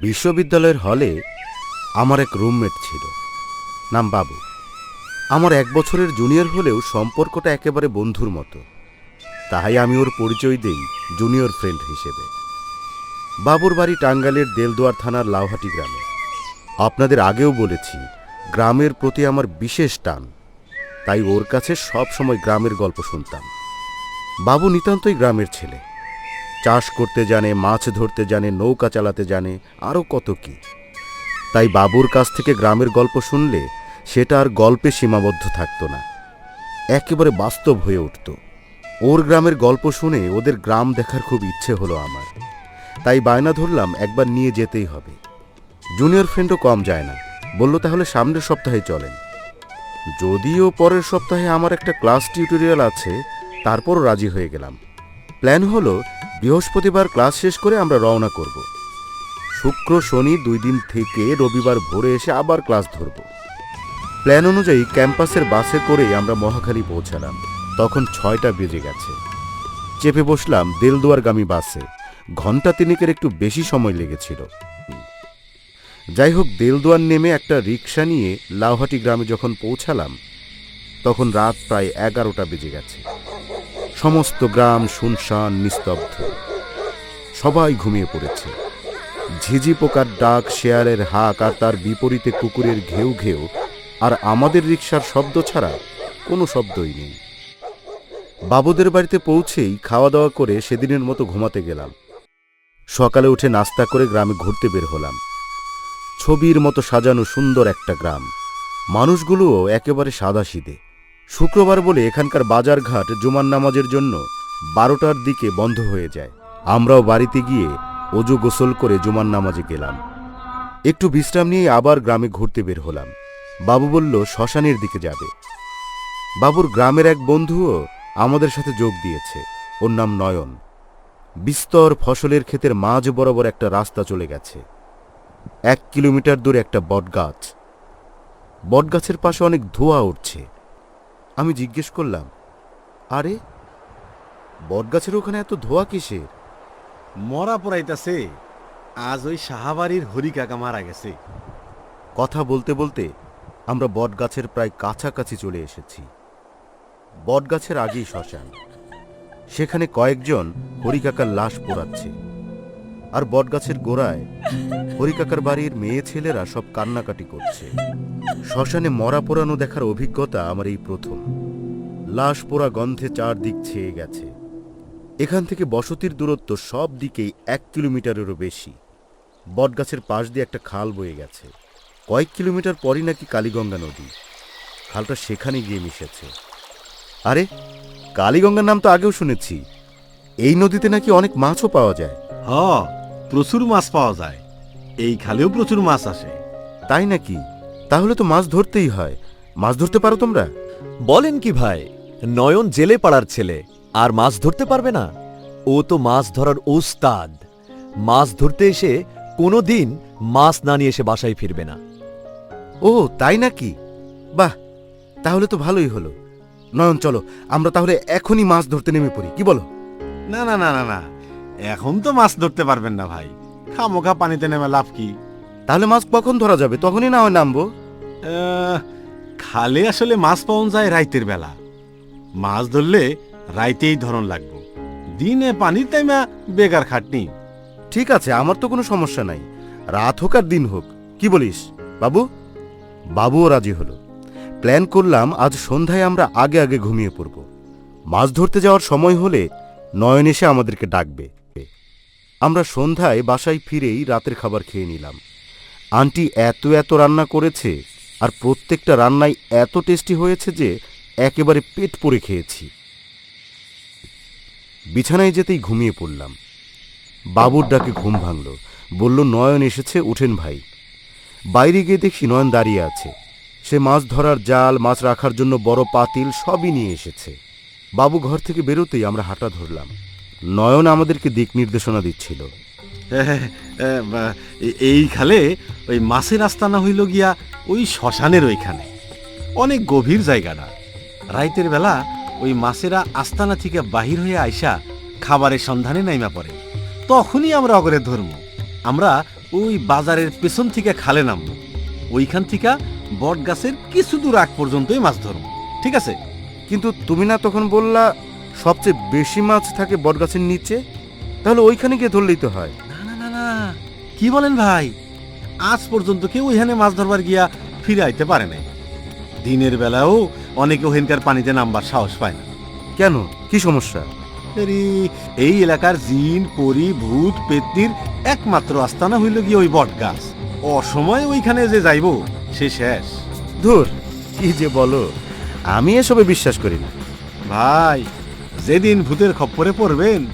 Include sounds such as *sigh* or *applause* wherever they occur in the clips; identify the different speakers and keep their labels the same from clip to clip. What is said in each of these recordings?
Speaker 1: বিশ্ববিদ্যালয়ের হলে আমার এক রুমমেট ছিল। নাম বাবু। আমার এক বছরের জুনিয়র হলেও সম্পর্কটা একেবারে বন্ধুর মতো। তাই আমি ওর পরিচয় দেই জুনিয়র ফ্রেন্ড হিসেবে। বাবুর বাড়ি টাঙ্গাইলের দেলদুয়ার থানার লাউহাটি গ্রামে। আপনাদের আগেও বলেছি, গ্রামের প্রতি আমার বিশেষ টান। তাই ওর কাছে সব সময় গ্রামের গল্প শুনতাম। বাবু নিতান্তই গ্রামের ছেলে। চাষ করতে জানে, মাছ ধরতে জানে, নৌকা চালাতে জানে, আরও কত কি। তাই বাবুর কাছ থেকে গ্রামের গল্প শুনলে সেটা আর গল্পে সীমাবদ্ধ থাকতো না। একেবারে বাস্তব হয়ে উঠত। ওর গ্রামের গল্প শুনে ওদের গ্রাম দেখার খুব ইচ্ছে হলো আমার। তাই বায়না ধরলাম একবার নিয়ে যেতেই হবে। জুনিয়র ফ্রেন্ডও কম যায় না। বলল, তাহলে সামনের সপ্তাহে চলেন। যদিও পরের সপ্তাহে আমার একটা ক্লাস টিউটোরিয়াল আছে, তারপরও রাজি হয়ে গেলাম। প্ল্যান হলো বৃহস্পতিবার ক্লাস শেষ করে আমরা রওনা করব। শুক্র শনি দুই দিন থেকে রবিবার ভোরে এসে আবার ক্লাস ধরব। প্ল্যান অনুযায়ী ক্যাম্পাসের বাসে করেই আমরা মহাখালী পৌঁছালাম। তখন ছয়টা বেজে গেছে। চেপে বসলাম দেলদুয়ারগামী বাসে। ঘণ্টা তিনেকের একটু বেশি সময় লেগেছিল। যাই হোক, দেলদুয়ার নেমে একটা রিক্সা নিয়ে লাউহাটি গ্রামে যখন পৌঁছালাম, তখন রাত প্রায় এগারোটা বেজে গেছে। সমস্ত গ্রাম শুনশান নিস্তব্ধ। সবাই ঘুমিয়ে পড়েছে। ঝিঝি পোকার ডাক, শেয়ালের হাক আর তার বিপরীতে কুকুরের ঘেউ ঘেউ আর আমাদের রিক্সার শব্দ ছাড়া কোনো শব্দই নেই। বাবুদের বাড়িতে পৌঁছেই খাওয়া দাওয়া করে সেদিনের মতো ঘুমাতে গেলাম। সকালে উঠে নাস্তা করে গ্রামে ঘুরতে বের হলাম। ছবির মতো সাজানো সুন্দর একটা গ্রাম। মানুষগুলোও একেবারে সাদাসিদে শুক্রবার বলে এখানকার বাজারঘাট জুমার নামাজের জন্য বারোটার দিকে বন্ধ হয়ে যায়। আমরাও বাড়িতে গিয়ে অজু গোসল করে জুমার নামাজে গেলাম। একটু বিশ্রাম নিয়ে আবার গ্রামে ঘুরতে বের হলাম। বাবু বলল, শ্মশানের দিকে যাবে। বাবুর গ্রামের এক বন্ধুও আমাদের সাথে যোগ দিয়েছে। ওর নাম নয়ন। বিস্তর ফসলের ক্ষেতের মাঝ বরাবর একটা রাস্তা চলে গেছে। এক কিলোমিটার দূরে একটা বটগাছ। বটগাছের পাশে অনেক ধোঁয়া উঠছে। আমি জিজ্ঞেস করলাম আরে বটগাছের ওখানে এত ধোঁয়া কিসের?
Speaker 2: মরা পড়াইতাছে আজ ওই সাহাবাড়ির হরি কাকা মারা গেছে।
Speaker 1: কথা বলতে বলতে আমরা বটগাছের প্রায় কাছাকাছি চলে এসেছি। বটগাছের আগেই শ্মশান। সেখানে কয়েকজন হরিকাকার লাশ পোড়াচ্ছে। আর বটগাছের গোড়ায় হরিকাকার বাড়ির মেয়ে ছেলেরা সব কান্নাকাটি করছে। শ্মশানে মরা পোড়ানো দেখার অভিজ্ঞতা আমার এই প্রথম। লাশ পোড়া গন্ধে চারদিক ছেয়ে গেছে। এখান থেকে বসতির দূরত্ব সব দিকেই এক কিলোমিটারেরও বেশি। বটগাছের পাশ দিয়ে একটা খাল বয়ে গেছে। কয়েক কিলোমিটার পরই নাকি কালীগঙ্গা নদী। খালটা সেখানে গিয়ে মিশেছে। আরে, কালীগঙ্গার নাম তো আগেও শুনেছি। এই নদীতে নাকি অনেক মাছও পাওয়া যায়।
Speaker 2: হ প্রচুর মাছ পাওয়া যায়। এই খালেও প্রচুর মাছ আসে।
Speaker 1: তাই নাকি? তাহলে তো মাছ ধরতেই হয়। মাছ ধরতে পারো তোমরা?
Speaker 3: বলেন কি ভাই নয়ন জেলে পাড়ার ছেলে আর মাছ ধরতে পারবে না? ও তো মাছ ধরার ওস্তাদ। মাছ ধরতে এসে কোনো দিন মাছ না নিয়ে এসে বাসায় ফিরবে না।
Speaker 1: ও তাই নাকি? বাহ তাহলে তো ভালোই হলো। নয়ন চলো আমরা তাহলে এখনই মাছ ধরতে নেমে পড়ি কি বলো?
Speaker 2: না না না না না। এখন তো মাছ ধরতে পারবেন না ভাই। খামোখা পানিতে নেমে লাভ কি?
Speaker 1: তাহলে মাছ কখন ধরা যাবে? তখনই না হয় নামবো।
Speaker 2: আহ, খালে আসলে মাছ পাওয়া যায় রাইতের বেলা। মাছ ধরলে রাইতেই ধরন লাগবো। দিনে পানির টাইমা বেকার খাটনি।
Speaker 1: ঠিক আছে আমার তো কোনো সমস্যা নাই। রাত হোক আর দিন হোক। কি বলিস বাবু? বাবুও রাজি হলো। প্ল্যান করলাম আজ সন্ধ্যায় আমরা আগে আগে ঘুমিয়ে পড়ব। মাছ ধরতে যাওয়ার সময় হলে নয়ন এসে আমাদেরকে ডাকবে। আমরা সন্ধ্যায় বাসায় ফিরেই রাতের খাবার খেয়ে নিলাম। আন্টি এত এত রান্না করেছে আর প্রত্যেকটা রান্নাই এত টেস্টি হয়েছে যে একেবারে পেট পড়ে খেয়েছি। বিছানায় যেতেই ঘুমিয়ে পড়লাম। বাবুর ডাকে ঘুম ভাঙল। বলল, নয়ন এসেছে উঠেন ভাই। বাইরে গিয়ে দেখি নয়ন দাঁড়িয়ে আছে। সে মাছ ধরার জাল, মাছ রাখার জন্য বড় পাতিল সবই নিয়ে এসেছে। বাবু ঘর থেকে বেরোতেই আমরা হাঁটা ধরলাম। নয়ন আমাদেরকে দিক নির্দেশনা দিচ্ছিল।
Speaker 2: এ- এই খালে ওই মাছের আস্তানা হইল গিয়া ওই শ্মশানের ওইখানে। অনেক গভীর জায়গাটা রাইতের বেলা ওই মাছেরা আস্তানা থেকে বাহির হয়ে আইসা খাবারের সন্ধানে নাইমা পড়ে। তখনই আমরা অগরে ধর্ম। আমরা ওই বাজারের পেছন থেকে খালে নামবো। ওইখান থেকে বট গাছের কিছু দূর আগ পর্যন্তই মাছ ধরবো। ঠিক আছে?
Speaker 1: কিন্তু তুমি না তখন বললা সবচেয়ে বেশি মাছ থাকে বটগাছের নিচে তাহলে ওইখানে গিয়ে ধরলেই তো হয়।
Speaker 2: না না না না। কি বলেন ভাই? আজ পর্যন্ত কেউ ওইখানে মাছ ধরবার গিয়া ফিরে আইতে পারে নাই। দিনের বেলাও অনেকে ওখানকার পানিতে নামবার সাহস পায় না।
Speaker 1: কেন? কি সমস্যা?
Speaker 2: আরে, এই এলাকার জিন পরি ভূত পেত্নির একমাত্র আস্তানা হইল গিয়ে ওই বট গাছ অসময় ওইখানে যে যাইব সে শেষ।
Speaker 1: ধুর কি যে বলো। আমি এসবে বিশ্বাস করি না।
Speaker 2: ভাই যেদিন ভূতের খপ্পরে পড়বেন,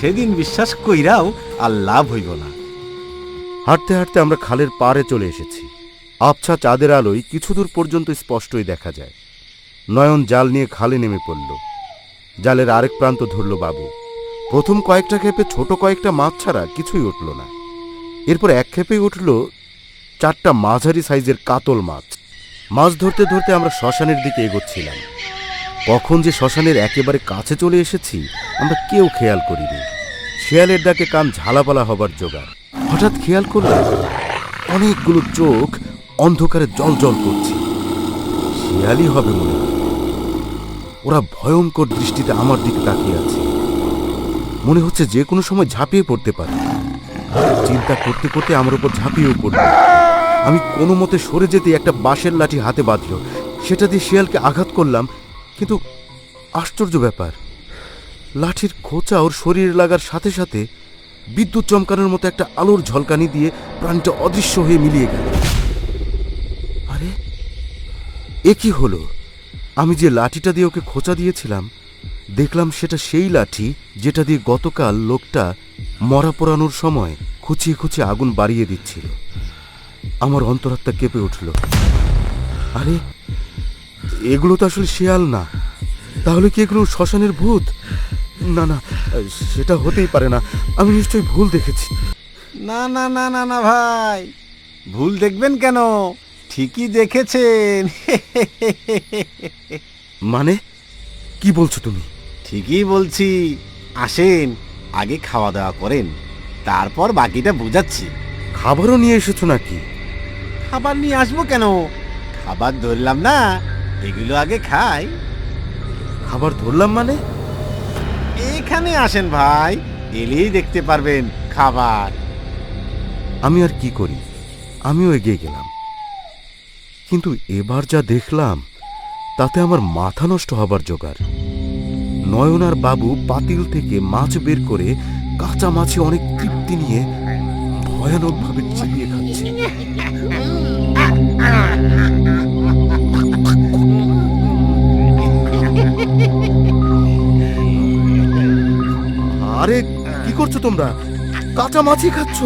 Speaker 2: সেদিন বিশ্বাস কইরাও আর লাভ হইব না।
Speaker 1: হাঁটতে হাঁটতে আমরা খালের পাড়ে চলে এসেছি। আবছা চাঁদের আলোয় কিছু দূর পর্যন্ত স্পষ্টই দেখা যায়। নয়ন জাল নিয়ে খালে নেমে পড়ল। জালের আরেক প্রান্ত ধরল বাবু। প্রথম কয়েকটা ক্ষেপে ছোট কয়েকটা মাছ ছাড়া কিছুই উঠল না। এরপর এক ক্ষেপেই উঠল চারটা মাঝারি সাইজের কাতল মাছ। মাছ ধরতে ধরতে আমরা শ্মশানের দিকে এগোচ্ছিলাম। কখন যে শ্মশানের একেবারে কাছে চলে এসেছি, আমরা কেউ খেয়াল করিনি। শেয়ালের ডাকে কান ঝালাপালা হবার জোগাড়। হঠাৎ খেয়াল করলাম, অনেকগুলো চোখ অন্ধকারে জল জল করছে। শেয়ালই হবে মনে ওরা ভয়ঙ্কর দৃষ্টিতে আমার দিকে তাকিয়ে আছে। মনে হচ্ছে যে কোনো সময় ঝাঁপিয়ে পড়তে পারে। চিন্তা করতে করতে আমার উপর ঝাঁপিয়েও পড়ল। আমি কোনো মতে সরে যেতে একটা বাঁশের লাঠি হাতে বাঁধল। সেটা দিয়ে শিয়ালকে আঘাত করলাম কিন্তু আশ্চর্য ব্যাপার, লাঠির খোঁচা ওর শরীর লাগার সাথে সাথে বিদ্যুৎ চমকানোর মতো একটা আলোর ঝলকানি দিয়ে প্রাণটা অদৃশ্য হয়ে মিলিয়ে গেল। আরে, এ কি হলো? আমি যে লাঠিটা দিয়ে ওকে খোঁচা দিয়েছিলাম, দেখলাম সেটা সেই লাঠি যেটা দিয়ে গতকাল লোকটা মরা পোড়ানোর সময় খুচিয়ে খুচিয়ে আগুন বাড়িয়ে দিচ্ছিল। আমার অন্তরাত্মা কেঁপে উঠল। আরে এগুলো তো আসলে শেয়াল না। তাহলে কি এগুলো শ্মশানের ভূত? না না সেটা হতেই পারে না। আমি নিশ্চয়ই ভুল দেখেছি।
Speaker 2: না না না না না ভাই। ভুল দেখবেন কেন? ঠিকই দেখেছেন।
Speaker 1: মানে? কি বলছো তুমি?
Speaker 2: ঠিকই বলছি। আসেন আগে খাওয়া দাওয়া করেন। তারপর বাকিটা বুঝাচ্ছি।
Speaker 1: খাবারও নিয়ে এসেছ নাকি?
Speaker 2: খাবার নিয়ে আসব কেন? খাবার ধরলাম না। এগুলো আগে খাই।
Speaker 1: খাবার ধরলাম মানে?
Speaker 2: এখানে আসেন ভাই এলেই দেখতে পারবেন খাবার।
Speaker 1: আমি আর কি করি? আমিও এগিয়ে গেলাম। কিন্তু এবার যা দেখলাম তাতে আমার মাথা নষ্ট হবার জোগাড়। নয়নার বাবু পাতিল থেকে মাছ বের করে কাঁচা মাছে অনেক তৃপ্তি নিয়ে ভয়ানকভাবে চিবিয়ে খাচ্ছে। *laughs* তোমরা? কাঁচা মাছই খাচ্ছ?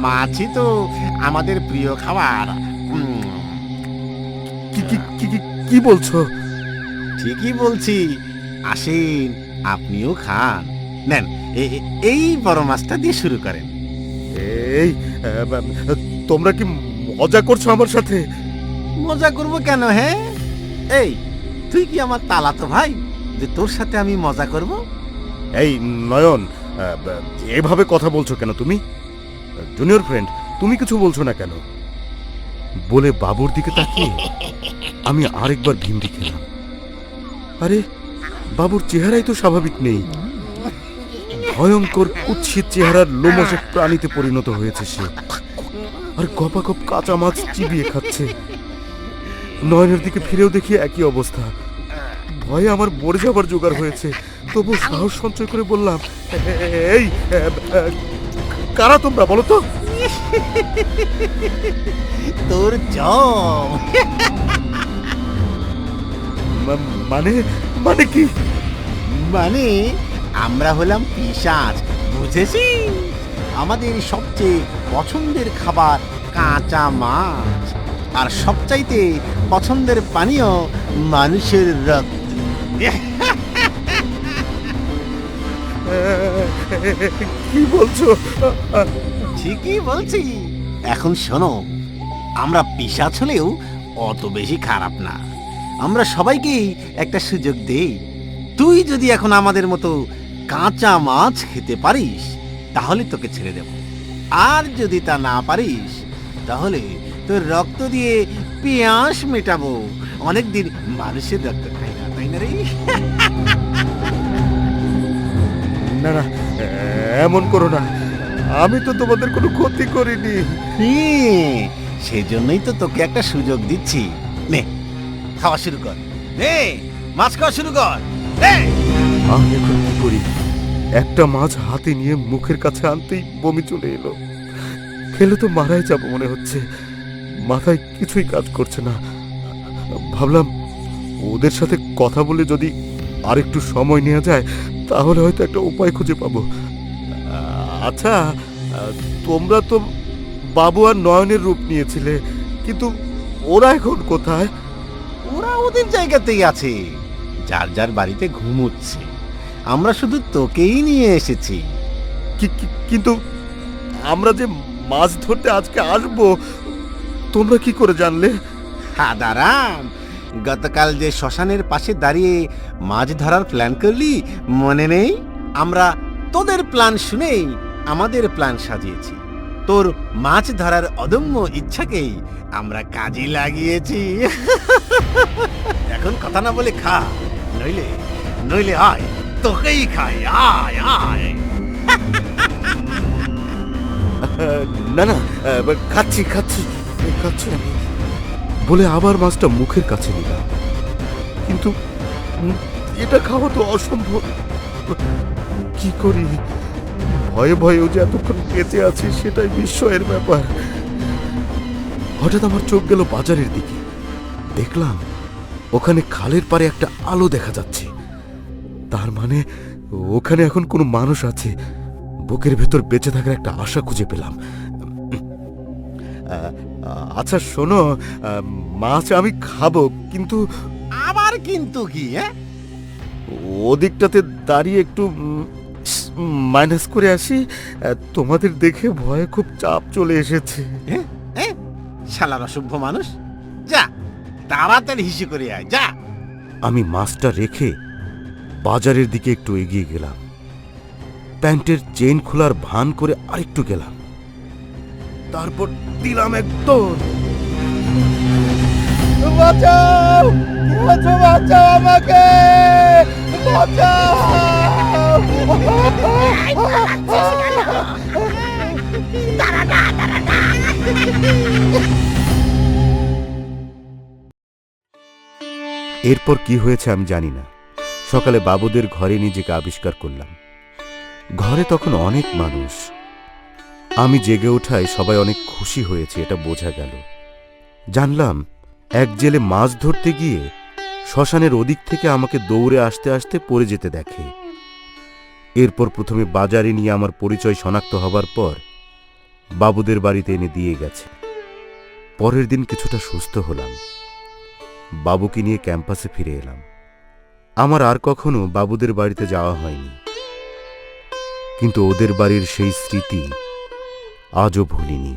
Speaker 2: মাছই তো আমাদের প্রিয় খাবার।
Speaker 1: কি কি কি কি- কি বলছো?
Speaker 2: ঠিকই বলছি। আসেন আপনিও খান। নেন এই বড় মাছটা দিয়ে শুরু করেন।
Speaker 1: এই তোমরা কি মজা করছ আমার সাথে?
Speaker 2: মজা করব কেন হ্যাঁ? এই তুই কি আমার তালাতো ভাই যে তোর সাথে আমি মজা করব?
Speaker 1: এই, নয়ন এভাবে কথা বলছো কেন তুমি? জুনিয়র ফ্রেন্ড, তুমি কিছু বলছো না কেন? বলে বাবুর দিকে তাকিয়ে আমি আরেকবার ভিন্ডি খেলাম। আরে, বাবুর চেহারাই তো স্বাভাবিক নেই। ভয়ঙ্কর, কুৎসিত চেহারার লোমসে প্রাণীতে পরিণত হয়েছে সে। আর গপাগপ কাঁচা মাছ চিবিয়ে খাচ্ছে। নয়নের দিকে ফিরেও দেখি একই অবস্থা। ভয়ে আমার মরে যাবার জোগাড় হয়েছে। তবু সাহস সঞ্চয় করে বললাম "এ- এই কারা তোমরা বলো তো?
Speaker 2: তোর জম।
Speaker 1: মানে মানে কি?
Speaker 2: মানে আমরা হলাম পিসাজ বুঝেছি আমাদের সবচেয়ে পছন্দের খাবার কাঁচা মাছ আর সবচাইতে পছন্দের পানীয় মানুষের রক্ত
Speaker 1: কি বলছো?
Speaker 2: ঠিকই বলছি। এখন শোনো, আমরা পিসাচ হলেও অত বেশি খারাপ না। আমরা সবাইকেই একটা সুযোগ দেই। তুই যদি এখন আমাদের মতো কাঁচা মাছ খেতে পারিস, তাহলে তোকে ছেড়ে দেব। আর যদি তা না পারিস, তাহলে তোর রক্ত দিয়ে পেঁয়াস মেটাবো। অনেকদিন মানুষের রক্ত খাই না, তাই না রে? *laughs*
Speaker 1: না না এমন করো না। আমি তো তোমাদের কোনো ক্ষতি করিনি।
Speaker 2: হুম, সেই জন্যই তো তোকে একটা সুযোগ দিচ্ছি। নে খাওয়া শুরু কর। নে মাছ খাওয়া শুরু কর। নে।
Speaker 1: আমি এখন কি করি? একটা মাছ হাতে নিয়ে মুখের কাছে আনতেই বমি চলে এলো। খেলে তো মারাই যাব মনে হচ্ছে। মাথায় কিছুই কাজ করছে না। ভাবলাম ওদের সাথে কথা বলে যদি আরেকটু সময় নেওয়া যায় তাহলে হয়তো একটা উপায় খুঁজে পাবো। আচ্ছা তোমরা তো বাবু আর নয়নের রূপ নিয়েছিলে কিন্তু ওরা এখন কোথায়?
Speaker 2: ওরা ওদের জায়গাতেই আছে। যার যার বাড়িতে ঘুমোচ্ছে আমরা শুধু তোকেই নিয়ে এসেছি।
Speaker 1: কিন্তু আমরা যে মাছ ধরতে আজকে আসব তোমরা কি করে জানলে?
Speaker 2: হাদারাম! গতকাল যে শ্মশানের পাশে দাঁড়িয়ে মাছ ধরার প্ল্যান করলি, মনে নেই? আমরা তোদের প্ল্যান শুনেই আমাদের প্ল্যান সাজিয়েছি। তোর মাছ ধরার অদম্য ইচ্ছাকেই আমরা কাজে লাগিয়েছি। এখন কথা না বলে খা, নইলে নইলে আয়, তোকেই খাই, আয় আয়।
Speaker 1: না না খাচ্ছি খাচ্ছি খাচ্ছি আমি। বলে আবার মাছটা মুখের কাছে নিলাম। কিন্তু এটা খাওয়া তো অসম্ভব। কি করি? ভয়ে ভয়েও যে এতক্ষণ বেঁচে আছি সেটাই বিস্ময়ের ব্যাপার। হঠাৎ আমার চোখ গেল বাজারের দিকে। দেখলাম ওখানে খালের পারে একটা আলো দেখা যাচ্ছে। তার মানে ওখানে এখন কোনো মানুষ আছে। বুকের ভেতর বেঁচে থাকার একটা আশা খুঁজে পেলাম। আচ্ছা শোনো মাছ আমি খাব কিন্তু
Speaker 2: আবার কিন্তু কি হ্যাঁ?
Speaker 1: ওদিকটাতে দাঁড়িয়ে একটু মাইনাস করে আসি তোমাদের দেখে ভয়ে খুব চাপ চলে এসেছে।
Speaker 2: শালার অসভ্য মানুষ। যা তাড়াতাড়ি হিসি করে আয় যা।
Speaker 1: আমি মাছটা রেখে বাজারের দিকে একটু এগিয়ে গেলাম। প্যান্টের চেইন খোলার ভান করে আরেকটু গেলাম। তারপর দিলাম একদম বাঁচাও! বাঁচাও বাঁচাও আমাকে! এরপর কি হয়েছে আমি জানি না। সকালে বাবুদের ঘরে নিজেকে আবিষ্কার করলাম। ঘরে তখন অনেক মানুষ। আমি জেগে ওঠায় সবাই অনেক খুশি হয়েছে, এটা বোঝা গেল। জানলাম, এক জেলে মাছ ধরতে গিয়ে শ্মশানের ওদিক থেকে আমাকে দৌড়ে আসতে আসতে পড়ে যেতে দেখে। এরপর প্রথমে বাজারে নিয়ে আমার পরিচয় শনাক্ত হবার পর বাবুদের বাড়িতে এনে দিয়ে গেছে। পরের দিন কিছুটা সুস্থ হলাম। বাবুকে নিয়ে ক্যাম্পাসে ফিরে এলাম। আমার আর কখনো বাবুদের বাড়িতে যাওয়া হয়নি। কিন্তু ওদের বাড়ির সেই স্মৃতি আজও ভুলিনি।